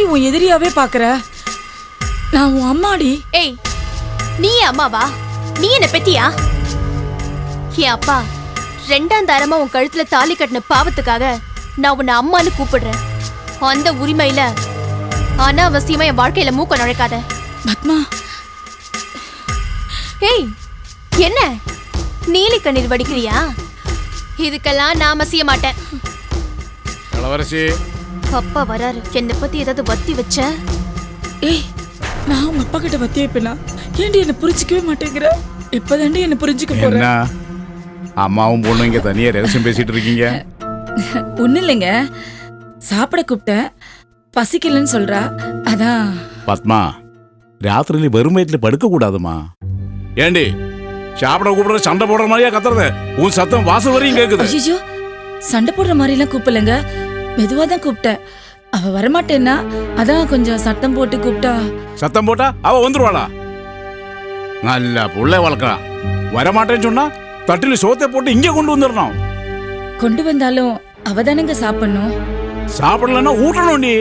ஏண்டி உன் எதிரியாவே பாக்குற? நான் உன் அம்மாடி. ஏய் நீ அம்மாவா? நீ என்ன பெத்தியா? என் அப்பா ரெண்டாம் தாரமா உன் கழுத்துல தாலி கட்டின பாவத்துக்காக நான் உன்னை அம்மான்னு கூப்பிடுறேன். அந்த உரிமையில அனாவசியமா என் வாழ்க்கையில மூக்க நுழைக்காத. பத்மா. ஏய் என்ன? நீலி கண்ணீர் வடிக்கிறியா? இதுக்கெல்லாம் நாம செய்ய மாட்டேன். இளவரசி அப்பா வராரு. என்னை பத்தி ஏதாவது வத்தி வச்ச? ஏய் நான் உங்க அப்பா கிட்ட பத்தி வைப்பேனா? ஏண்டி என்ன புரிஞ்சிக்கவே மாட்டேங்கிற? இப்பதாண்டி என்ன புரிஞ்சுக்க என்ன? போறேன் அம்மாவும் பொண்ணும் இங்க தனியா ரகசியம் பேசிட்டு இருக்கீங்க? ஒண்ணு இல்லைங்க. சாப்பிட கூப்பிட்டேன் பசிக்கலன்னு சொல்றா. அதான். பத்மா ராத்திரில வெறும் வயிற்றுல படுக்க கூடாதுமா. ஏண்டி சாப்பிட கூப்பிடுற சண்டை போடுற மாதிரியா கத்துறது? உன் சத்தம் வாசல் வரையும் கேக்குது. ஐயோ சண்டை போடுற மாதிரி எல்லாம் கூப்பிடலங்க. மெதுவா தான் கூப்பிட்டேன். அவ வரமாட்டேன்னா அதான் கொஞ்சம் சத்தம் போட்டு கூப்பிட்டா. சத்தம் போட்டா அவ வந்துருவாளா? நல்ல புள்ள வளர்க்கலாம் வரமாட்டேன்னு சொன்னா தட்டில சோத்தை போட்டு இங்க கொண்டு வந்துடணும் கொண்டு வந்தாலும் அவ தானங்க சாப்பிடணும். சாப்பிடலன்னா ஊட்டணும் நீ.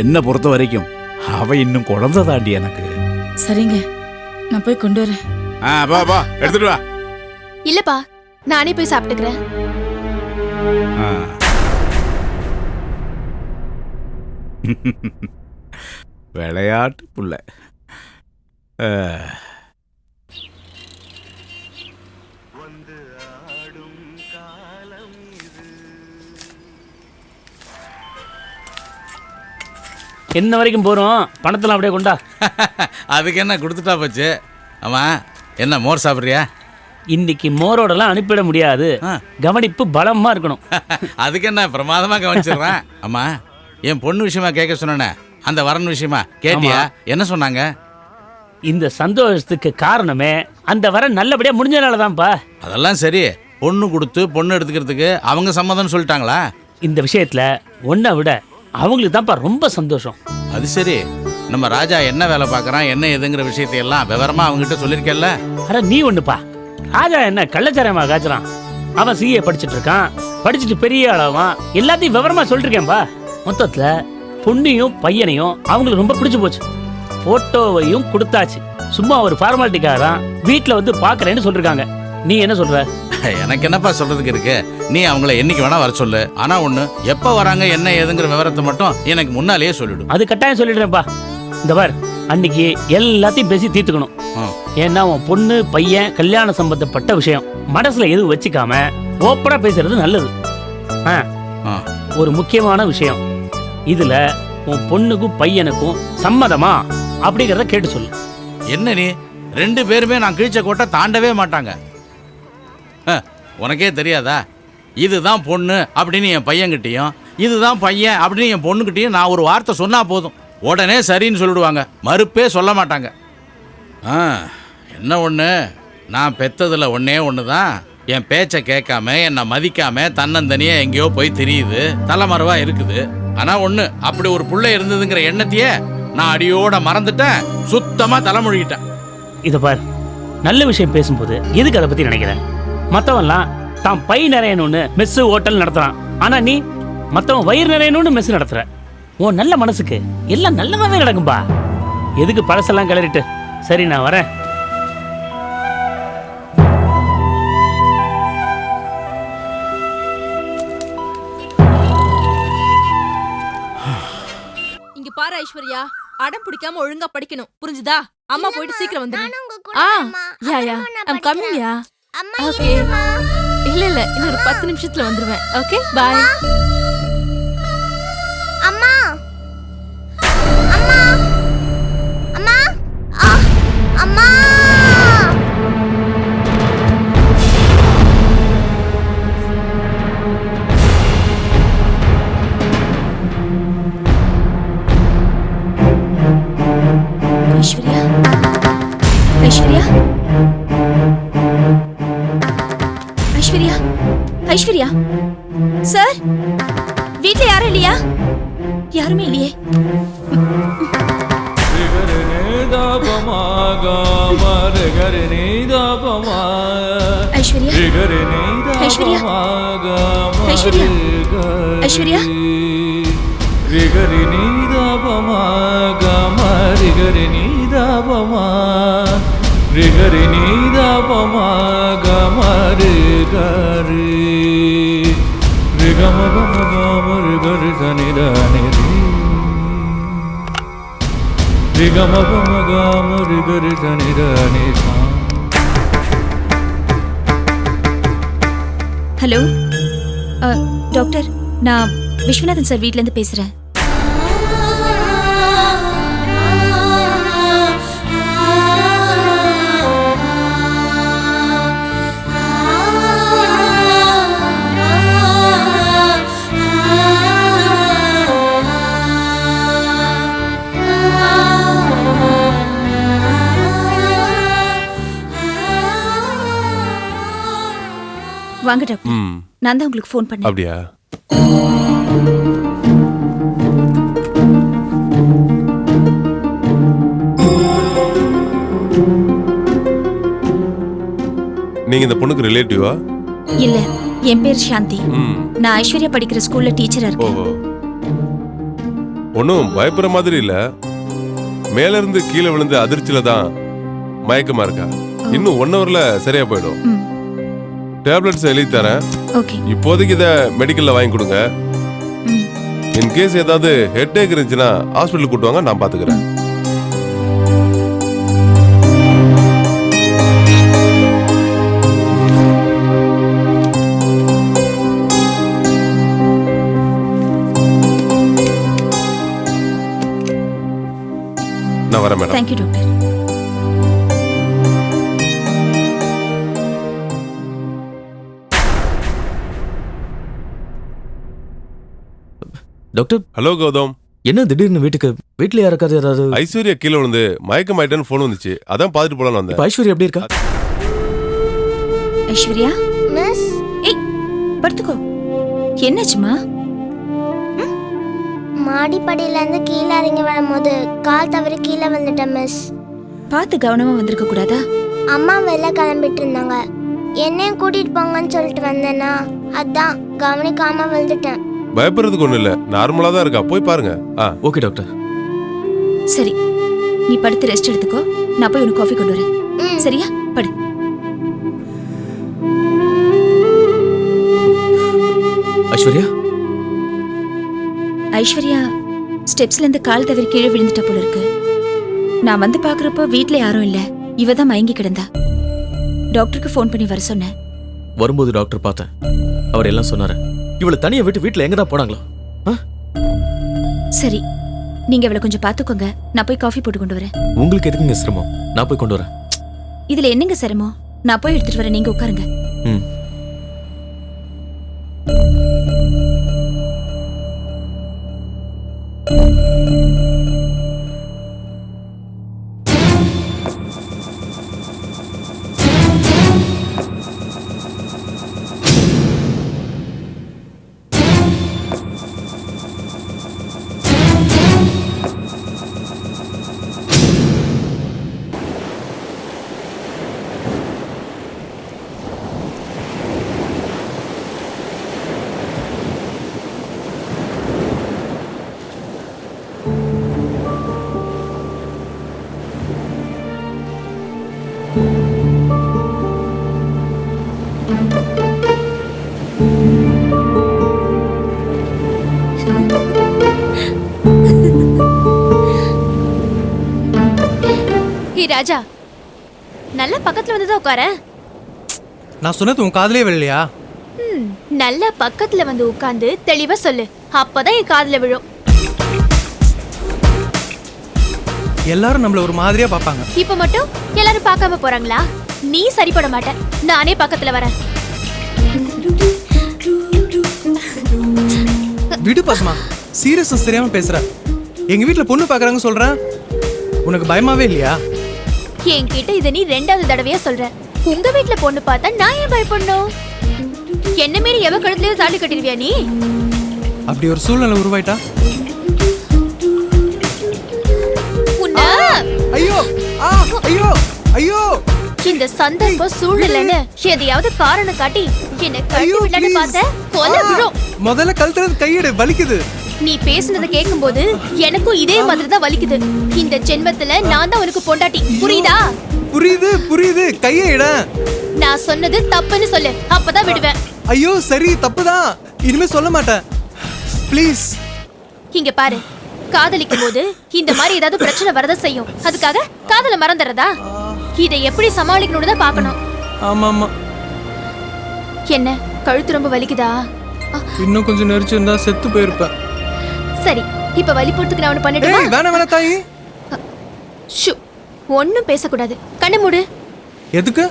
என்ன பொறுத்த வரைக்கும் அவ இன்னும் குழந்தை தாண்டி எனக்கு. சரிங்க நான் போய் கொண்டு வரேன். ஆ பா பா எடுத்துட்டு வா. இல்லப்பா நானே போய் சாப்பிட்டுக்கிறேன். ஆ. விளையாட்டு புள்ள. என்ன வரைக்கும் போறோம். பணத்தெல்லாம் அப்படியே கொண்டா. அதுக்கு என்ன கொடுத்துட்டா போச்சு? ஆமா என்ன மோர் சாப்பிட்றியா? இன்னைக்கு மோரோடலாம் அனுப்பிட முடியாது. கவனிப்பு பலமா இருக்கணும். அதுக்கு என்ன பிரமாதமா கவனிச்சிடுறேன்? ஆமா. என் பொண்ணு விஷயமா கேட்க சொன்னேனே. அந்த வரன் விஷயமா கேட்டியா? என்ன சொன்னாங்க? இந்த சந்தோஷத்துக்கு காரணமே அந்த வர நல்லபடியா முடிஞ்சனால தான்ப்பா. அதெல்லாம் சரி. பொண்ணு கொடுத்து பொண்ணு எடுத்துக்கிறதுக்கு அவங்க சம்மதம்னு சொல்லிட்டாங்களா? இந்த விஷயத்துல ஒன்றை விட அவங்களுக்கு தான்ப்பா ரொம்ப சந்தோஷம். அது சரி. நம்ம ராஜா என்ன வேலை பார்க்கறான் என்ன எதுங்கிற விஷயத்தையெல்லாம் விவரமா அவங்ககிட்ட சொல்லியிருக்கேல்ல. அட நீ ஒண்ணுப்பா. ராஜா என்ன கள்ளச்சாரமா காய்ச்சறான்? அவன் சிஏ படிச்சிட்டு இருக்கான். படிச்சுட்டு பெரிய ஆளாவான் எல்லாத்தையும் விவரமா சொல்லிருக்கேன்பா. மொத்தத்துல பொண்ணையும் பையனையும் அவங்களுக்கு ரொம்ப பிடிச்சு போச்சு. போட்டோவையும் கொடுத்தாச்சு. சும்மா ஒரு ஃபார்மாலிட்டிக்காக தான் வீட்டில் வந்து பார்க்கறேன்னு சொல்லிருக்காங்க. நீ என்ன சொல்ற? எனக்கு என்னப்பா சொல்றதுக்கு இருக்கு? நீ அவங்கள என்னைக்கு வேணா வர சொல்லு. ஆனா ஒண்ணு எப்ப வராங்க என்ன ஏதுங்கிற விவரத்தை மட்டும் எனக்கு முன்னாலேயே சொல்லிடு அது கட்டாயம் சொல்லிடுறேன்ப்பா. இந்த பார் அன்னைக்கு எல்லாத்தையும் பேசி தீர்த்துக்கணும். ஏன்னா உன் பொண்ணு பையன் கல்யாணம் சம்பந்தப்பட்ட விஷயம். மனசுல எதுவும் வச்சுக்காம ஓப்பனா பேசுறது நல்லது. ஒரு முக்கியமான விஷயம். இதுல உன் பொண்ணுக்கும் பையனுக்கும் சம்மதமா? அப்படிங்கறத கேட்டு சொல்லு. என்ன நீ? ரெண்டு பேருமே நான் கிழிச்ச கோட்டை தாண்டவே மாட்டாங்க. ஹ, உனக்கே தெரியாதா? இதுதான் பொண்ணு அப்படின்னு என் பையன்கிட்டயும் இதுதான் பையன் அப்படின்னு என் பொண்ணுக்கிட்டையும் நான் ஒரு வார்த்தை சொன்னா போதும். உடனே சரின்னு சொல்லிடுவாங்க. மறுப்பே சொல்ல மாட்டாங்க. ஆ என்ன ஒன்று நான் பெத்ததில் ஒன்றே ஒன்று தான் என் பேச்சை கேட்காம என்னை மதிக்காம தன்னந்தனியாக எங்கேயோ போய் தெரியுது. தலைமறைவாக இருக்குது. ஆனா ஒண்ணு அப்படி ஒரு புள்ள இருந்ததுங்கிற எண்ணத்தையே நான் அடியோட மறந்துட்டேன். சுத்தமா தலைமொழிகிட்டேன் இத பார் நல்ல விஷயம் பேசும்போது எதுக்கு அதை பத்தி நினைக்கிறேன் மத்தவெல்லாம் தான் பை நிறையணும்னு மெஸ் ஹோட்டல் நடத்துறான். ஆனா நீ மத்தவன் வயிறு நிறையணும்னு மெஸ் நடத்துற. உன் நல்ல மனசுக்கு எல்லாம் நல்லதாவே நடக்கும்பா. எதுக்கு பழசெல்லாம் கிளறிட்டு? சரி நான் வரேன். அடம் பிடிக்காம ஒழுங்கா படிக்கணும். புரிஞ்சுதா? அம்மா போயிட்டு சீக்கிரம் கூட ஆ. யா யா. அப்புறமா நான் ஐம் கம்மிங் யா. அம்மா ஓகே. இல்ல இல்ல இன்னொரு பத்து நிமிஷத்துல வந்துருவேன். ஓகே பாய் அம்மா. அம்மா. அம்மா. அம்மா. ఐశ్వర్య? ఐశ్వర్య? రిగరి నీదాపమా గమ రిగరి నీదాపమా? రిగరి నీదాపమా గమ రిగరి? రిగమ గమ గమ రిగరి ధని ధని హలో? டாக்டர் நான் விஸ்வநாதன் சார் வீட்லேருந்து பேசுகிறேன் வாங்க டாக்டர். ம். நான் தான் உங்களுக்கு ஃபோன் பண்ணேன். அப்படியா? நீங்க இந்த பொண்ணுக்கு ரிலேட்டிவா இல்ல என் பேர் சாந்தி. நான் ஐஸ்வர்யா படிக்கிற ஸ்கூல்ல டீச்சரா இருக்கேன். ஓஹோ. ஒன்றும் பயப்படுற மாதிரி இல்ல. மேல இருந்து கீழே விழுந்த அதிர்ச்சியில தான் மயக்கமா இருக்கா? இன்னும் ஒன் ஹவர்ல சரியா போயிடும். டேப்லெட்ஸ் எழுதி தரேன். ஓகே இப்போதைக்கு இதை மெடிக்கல்ல வாங்கி கொடுங்க. இன் கேஸ் ஏதாவது ஹெட் ஏக் இருந்துச்சுன்னா ஹாஸ்பிட்டல் கூட்டு வாங்க நான் பாத்துக்கிறேன். நான் வரேன் madam thank you doctor doctor? Hello Gautham. என்ன திடீர்னு வீட்டுக்கு வீட்ல யாருக்காவது ஏதாவது ஐஸ்வர்யா கீழே விழுந்து மயக்கம் ஆயிட்டேன்னு ஃபோன் வந்துச்சு. அதான் பார்த்துட்டு போலான்னு வந்தேன். இப்ப ஐஸ்வர்யா எப்படி இருக்கா? ஐஸ்வர்யா? மிஸ். ஏய் படுத்துக்கோ. என்னாச்சுமா? மாடிப்படியில இருந்து கீழே இறங்கி வரும்போது கால் தவறி கீழே வந்துட்டேன் மிஸ். பார்த்து கவனமா வந்திருக்க கூடாதா? அம்மா வெளில கிளம்பிட்டு இருந்தாங்க. என்னையும் கூட்டிட்டு போங்கன்னு சொல்லிட்டு வந்தேனா அதான் கவனிக்காம விழுந்துட்டேன். பயப்படுறதுக்கு ஒண்ணும் இல்ல. நார்மலா தான் இருக்கா? போய் பாருங்க. ஆ. ஓகே டாக்டர் சரி. நீ படுத்து ரெஸ்ட் எடுத்துக்கோ. நான் போய் உனக்கு காஃபி கொண்டு வரேன். சரியா? படு. ஐஸ்வர்யா? ஐஸ்வர்யா ஸ்டெப்ஸ்ல இருந்து கால் தவறி கீழே விழுந்துட்ட போல இருக்கு. நான் வந்து பாக்குறப்போ வீட்ல யாரும் இல்ல. இவ தான் மயங்கி கிடந்தா. டாக்டருக்கு ஃபோன் பண்ணி வர சொன்னேன். வரும்போது டாக்டர் பார்த்தேன். அவர் எல்லாம் சொன்னாரு. இவளை தனியா விட்டு வீட்ல எங்க தான் போனாங்களோ? சரி நீங்க இவளை கொஞ்சம் பாத்துக்கோங்க. நான் போய் காஃபி போட்டு கொண்டு வரேன். உங்களுக்கு எதுக்குங்க சிரமம்? நான் போய் கொண்டு வரேன். இதுல என்னங்க சிரமம்? நான் போய் எடுத்துட்டு வரேன் நீங்க உட்காருங்க. ஹே ராஜா. நல்ல பக்கத்துல வந்து தான் உட்கார. நான் சொன்னது உன் காதலே விழலையா? நல்ல பக்கத்துல வந்து உட்கார்ந்து தெளிவா சொல்லு. அப்பதான் என் காதுல விழும். எல்லாரும் நம்மள ஒரு மாதிரியா பார்ப்பாங்க. இப்ப மட்டும் எல்லாரும் பார்க்காம போறாங்களா? நீ சரிப்பட மாட்ட. நானே பக்கத்துல வரேன். விடு பத்மா. சீரியஸ் தெரியாம பேசுற. எங்க வீட்ல பொண்ணு பாக்குறாங்க சொல்றேன். உனக்கு பயமாவே இல்லையா? என்கிட்ட இத நீ ரெண்டாவது தடவையா சொல்ற. உங்க வீட்ல பொண்ணு பார்த்தா நான் ஏன் பயப்படணும்? என்ன மீறி எவ கழுத்துலயோ தாலி கட்டிருவியா நீ? அப்படி ஒரு சூழ்நிலை உருவாயிட்டா? உன்ன ஐயோ ஆ ஐயோ ஐயோ. இந்த சந்தர்ப்பம் சூழ்நிலைன்னு எதையாவது காரணம் காட்டி என்ன ஐயோ, விடலான்னு. பார்த்த கொலை விழும் முதல்ல கழுத்துல கையெடு வலிக்குது. நீ பேசுனதை கேட்கும்போது எனக்கும் இதே மாதிரி தான் வலிக்குது. இந்த ஜென்மத்துல நான் தான் உனக்கு பொண்டாட்டி. புரியுதா? புரியுது புரியுது. கையை இட நான் சொன்னது தப்புன்னு சொல்லு. அப்பதான் விடுவேன். ஐயோ சரி தப்புதான் இனிமே சொல்ல மாட்டேன். ப்ளீஸ் இங்க பாரு. காதலிக்கும் போது இந்த மாதிரி ஏதாவது பிரச்சனை வரத செய்யும். அதுக்காக காதல மறந்துறதா இதை எப்படி சமாளிக்கணும்னு தான் பார்க்கணும். ஆமா ஆமா என்ன? கழுத்து ரொம்ப வலிக்குதா? இன்னும் கொஞ்சம் நெரிச்சிருந்தா செத்து போயிருப்பேன். சரி இப்ப வலி போட்டுக்கு நான் ஏய் வேணாம் வேணாம் தாயி. ஷூ ஒன்னும் பேசக்கூடாது. கண்ணு மூடு. எதுக்கு?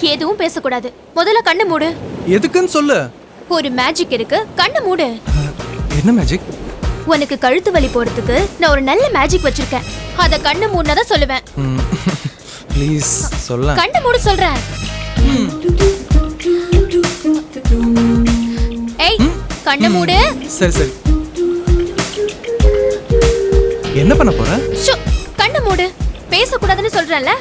எதுவும் பேசக்கூடாது. முதல்ல கண்ணு மூடு. எதுக்குன்னு சொல்லு. ஒரு மேஜிக் இருக்கு கண்ணு மூடு. என்ன மேஜிக் உனக்கு கழுத்து வலி போறதுக்கு நான் ஒரு நல்ல மேஜிக் வச்சிருக்கேன். அத கண்ணு மூடுனதான் சொல்லுவேன். ப்ளீஸ் சொல்ல. கண்ணு மூடு சொல்றேன். ஏய் கண்ணு மூடு. சரி சரி. என்ன பண்ண போற? ஷூ கண்ணு மூடு. பேசக்கூடாதுன்னு சொல்றேன்ல.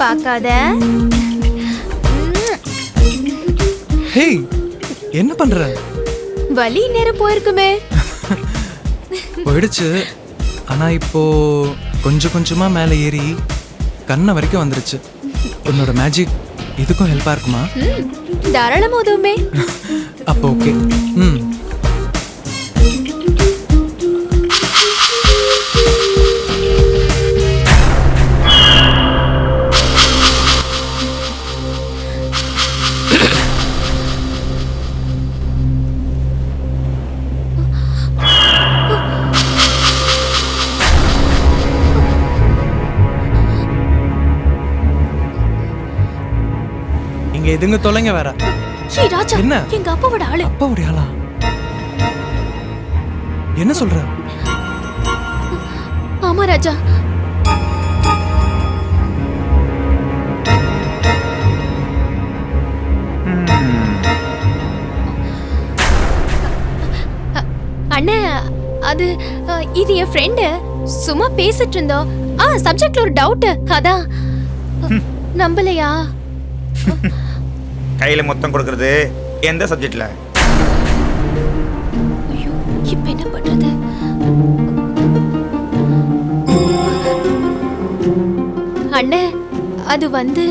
பார்க்காத. ஹேய் என்ன பண்ற? வலி நேரம் போயிருக்குமே. போயிடுச்சு. ஆனா இப்போ கொஞ்சம் கொஞ்சமா மேலே ஏறி கண்ணை வரைக்கும் வந்துருச்சு. உன்னோட மேஜிக் இதுக்கும் ஹெல்ப்பா இருக்குமா? தாராளமா உதவுமே. அப்போ ஓகே ம். எதுங்க தொலைங்க வேற? ஸ்ரீ ராஜா என்ன? எங்க அப்பாவோட ஆளு. அப்பாவுடைய ஆளா? என்ன சொல்ற? ஆமா ராஜா. அ- அண்ணே அது அ, இது என் ஃப்ரெண்டு சும்மா பேசிட்டு இருந்தோம் ஆ சப்ஜெக்ட்ல ஒரு டவுட் அதான். நம்பலையா? கையில மொத்தம் கொடுக்கறது எந்த சப்ஜெக்ட்ல ஐயோ இப்ப என்ன பண்றது? அண்ணே அது வந்து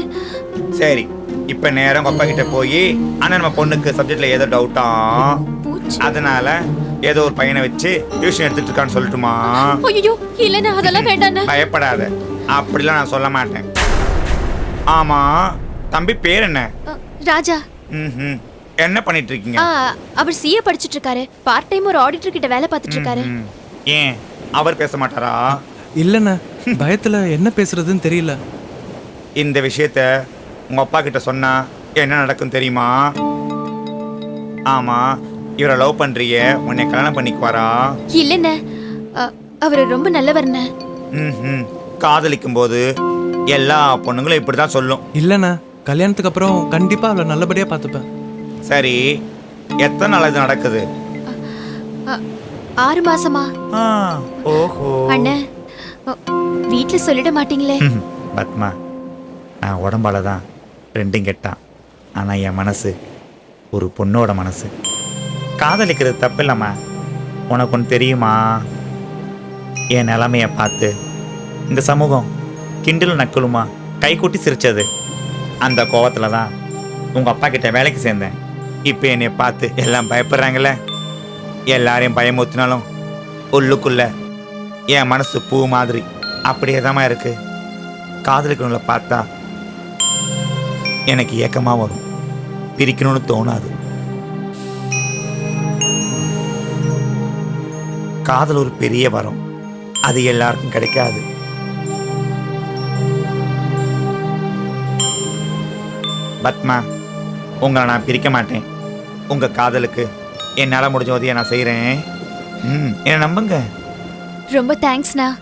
சரி இப்ப நேரம் அப்பா கிட்ட போய் ஆனா நம்ம பொண்ணுக்கு சப்ஜெக்ட்ல ஏதோ டவுட்டா அதனால ஏதோ ஒரு பையனை வச்சு டியூஷன் எடுத்துட்டு இருக்கான்னு சொல்லட்டுமா? ஐயோ இல்லைண்ணே அதெல்லாம் வேண்டாண்ணே. பயப்படாத. அப்படிலாம் நான் சொல்ல மாட்டேன். ஆமா தம்பி பேர் என்ன? ராஜா. என்ன பண்ணிட்டு இருக்கீங்க அவர் சிஏ படிச்சிட்டு இருக்காரு பார்ட் டைம் ஒரு ஆடிட்டர் கிட்ட வேலை பார்த்துட்டு இருக்காரு. ஏன்? அவர் பேச மாட்டாரா? இல்லண்ணே பயத்துல என்ன பேசுறதுன்னு தெரியல. இந்த விஷயத்த உங்க அப்பா கிட்ட சொன்னா என்ன நடக்கும் தெரியுமா? ஆமா இவரை லவ் பண்றிய. உன்னை கல்யாணம் பண்ணிக்குவாரா? இல்லைண்ணே. அவரு ரொம்ப நல்லவர்ண்ணே. காதலிக்கும் போது எல்லா பொண்ணுங்களும் இப்படிதான் சொல்லும். இல்லண்ணே கல்யாணத்துக்கு அப்புறம் கண்டிப்பா அவளை நல்லபடியா பார்த்துப்பேன். சரி எத்தனை நாள் இது நடக்குது? ஆறு மாசமா? ஆ, ஓஹோ. அண்ணே வீட்ல சொல்லிட மாட்டீங்களே. பத்மா நான் உடம்பால தான் ரெண்டும் கெட்டான். ஆனால் என் மனசு ஒரு பொண்ணோட மனசு. காதலிக்கிறது தப்பு இல்லைம்மா உனக்கு ஒன்று தெரியுமா? என் நிலமையை பார்த்து. இந்த சமூகம் கிண்டலும் நக்கலுமா? கைகூட்டி சிரிச்சது. அந்த கோவத்தில் தான் உங்கள் அப்பா கிட்ட வேலைக்கு சேர்ந்தேன். இப்போ என்னை பார்த்து எல்லாம் பயப்படுறாங்களே எல்லாரையும் பயமுறுத்தினாலும் உள்ளுக்குள்ள என் மனசு பூ மாதிரி அப்படியே தான் இருக்கு. காதலிக்கிறவங்கள பார்த்தா எனக்கு ஏக்கமாக வரும். பிரிக்கணும்னு தோணாது. காதல் ஒரு பெரிய வரம். அது எல்லாருக்கும் கிடைக்காது. பத்மா உங்களை நான் பிரிக்க மாட்டேன். உங்க காதலுக்கு என்னால் முடிஞ்ச உதவியை நான் செய்கிறேன் ம் என்னை நம்புங்க. ரொம்ப தேங்க்ஸ்ண்ணா.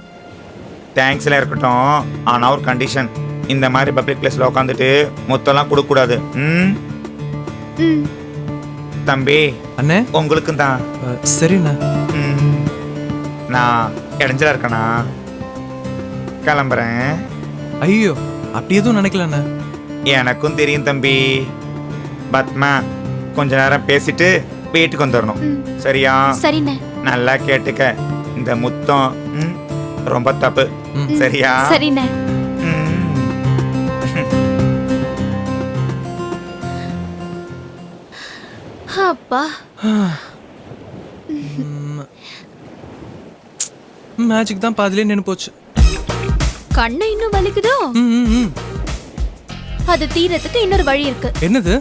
தேங்க்ஸ்லாம் இருக்கட்டும். ஆனால் ஒரு கண்டிஷன் இந்த மாதிரி பப்ளிக் பிளேஸில் உட்காந்துட்டு மொத்தம்லாம் கொடுக்கக்கூடாது. ம்? ம். தம்பி அண்ணே? உங்களுக்கும் தான். சரிண்ணே. ம். நான் இடைஞ்சலா இருக்கேனா? கிளம்புறேன். ஐயோ அப்படி எதுவும் நினைக்கலண்ணே. எனக்கும் தெரியும் தம்பி. பத்மா கொஞ்ச நேரம் பேசிட்டு வீட்டுக்கு வந்துடணும் சரியா? சரிண்ணே. நல்லா கேட்டுக்க. இந்த முத்தம் ம், ரொம்ப தப்பு. சரியா? சரிண்ணே. அப்பா. மேஜிக் தான் பாதிலே நின்று போச்சு. கண்ணு இன்னும் வலிக்குதோ? ம், ம், ம். அது தீரத்துக்கு இன்னொரு வழி இருக்கு. என்னது?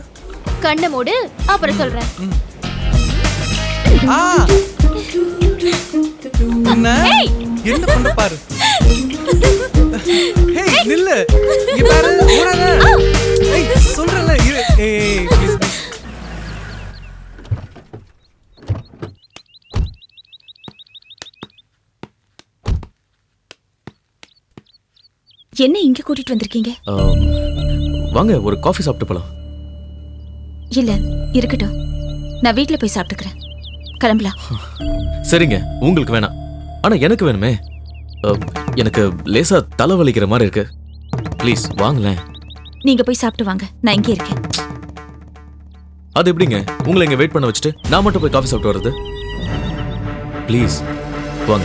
கண்ணை மூடு அப்புறம் சொல்றேன். ஆ. என்ன? என்ன பண்ண பாரு? ஹேய் நில்லு. இங்க பாரு ஓடாத ஏய் சொல்றல இரு. ஏய் ப்ளீஸ் என்ன இங்க கூட்டிட்டு வந்திருக்கீங்க? வாங்க ஒரு காஃபி சாப்பிட்டு போலாம். இல்ல இருக்கட்டும். நான் வீட்ல போய் சாப்பிட்டுக்கிறேன். கிளம்பலாம். சரிங்க உங்களுக்கு வேணாம். ஆனா எனக்கு வேணுமே. ஆம், எனக்கு லேசா தலை வலிக்கிற மாதிரி இருக்கு. ப்ளீஸ் வாங்களேன். நீங்க போய் சாப்பிட்டு வாங்க. நான் இங்கே இருக்கேன். அது எப்படிங்க? உங்களை இங்க வெயிட் பண்ண வச்சுட்டு நான் மட்டும் போய் காஃபி சாப்பிட்டு வர்றது? ப்ளீஸ் வாங்க.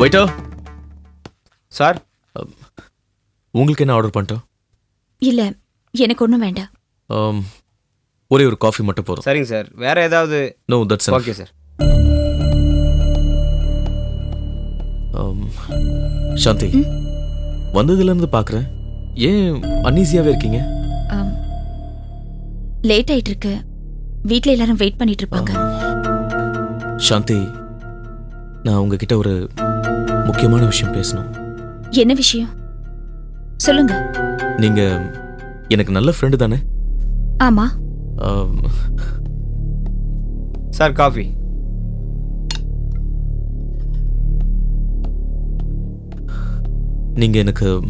வெயிட்டோ சார் உங்களுக்கு என்ன ஆர்டர் பண்ணிட்டோம்? இல்ல எனக்கு ஒண்ணும் வேண்டாம். ஆம், ஒரே ஒரு காஃபி மட்டும் போதும். சரிங்க சார் வேற ஏதாவது? No that's okay sir Shanthi வந்ததுல இருந்து பாக்குறேன். ஏன் அன்ஈஸியாவே இருக்கீங்க? லேட் ஆயிட்டு இருக்கு வீட்ல எல்லாரும் வெயிட் பண்ணிட்டு இருப்பாங்க. சாந்தி நான் உங்ககிட்ட ஒரு முக்கியமான விஷயம் பேசணும். என்ன விஷயம்? சொல்லுங்க. நீங்க எனக்கு நல்ல ஃப்ரெண்டு தானே? ஆமா. ஆம், சார் காஃபி. நீங்க எனக்கு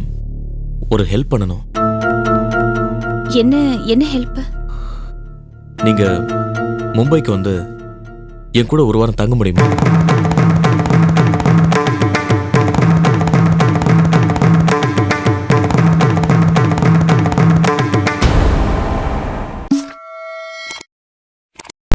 ஒரு ஹெல்ப் பண்ணணும். என்ன என்ன ஹெல்ப் நீங்க மும்பைக்கு வந்து என் கூட ஒரு வாரம் தங்க முடியுமா?